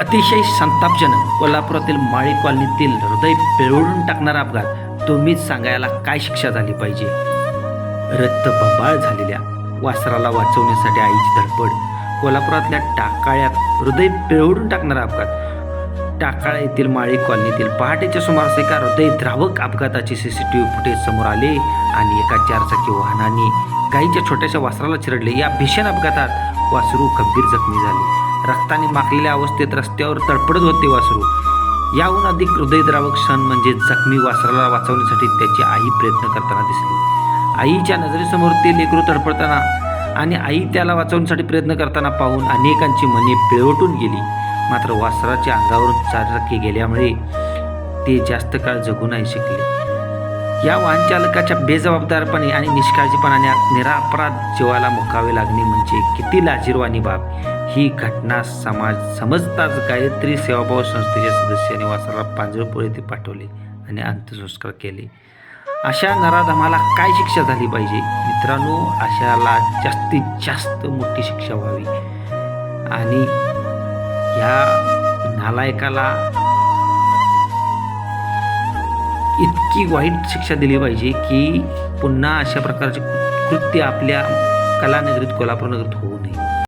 अतिशय संतापजनक कोल्हापुरातील माळी कॉलनीतील हृदय पिळवून टाकणारा अपघात. तुम्हीच सांगायला काय शिक्षा झाली पाहिजे? रक्तबंबाळ झालेल्या वासराला वाचवण्यासाठी आईची धडपड. कोल्हापुरातल्या टाकाळ्यात हृदय पिळवून टाकणारा अपघात. टाकाळा येथील माळी कॉलनीतील पहाटेच्या सुमारास एका हृदयद्रावक अपघाताचे व्ही फुटेज समोर आले आणि एका चारचाकी वाहनाने गाईच्या छोट्याशा वासराला चिरडले. या भीषण अपघातात वासरू गंभीर जखमी झाले. रक्ताने माखलेल्या अवस्थेत रस्त्यावर तडपडत होते वासरू. याहून अधिक हृदयद्रावक क्षण म्हणजे जखमी वासराला वाचवण्यासाठी त्याची आई प्रयत्न करताना दिसली. आईच्या नजरेसमोर ते लेकरू तडपडताना आणि आई त्याला वाचवण्यासाठी प्रयत्न करताना पाहून अनेकांची मने पिळवटून गेली. मात्र वासराच्या अंगावरून चारचाकी गेल्यामुळे ते जास्त काळ जगू नाही शकले. या वाहनचालकाच्या बेजबाबदारपणे आणि निष्काळजीपणाने निरापराध जीवाला मुकावे लागणे म्हणजे किती लाजीरवाणी बाब. ही घटना समाज समजताच गायत्री सेवाभाव संस्थेच्या सदस्यांनी निवासाला पांजरपोळ येथे पाठवले आणि अंत्यसंस्कार केले. अशा नराधमाला काय शिक्षा झाली पाहिजे? मित्रांनो अशाला जास्तीत जास्त मोठी शिक्षा व्हावी. आणि ह्या नालायकाला इतकी वाईट शिक्षा दिली पाहिजे की पुन्हा अशा प्रकारचे कृत्य आपल्या कलानगरीत कोल्हापूर नगरीत होऊ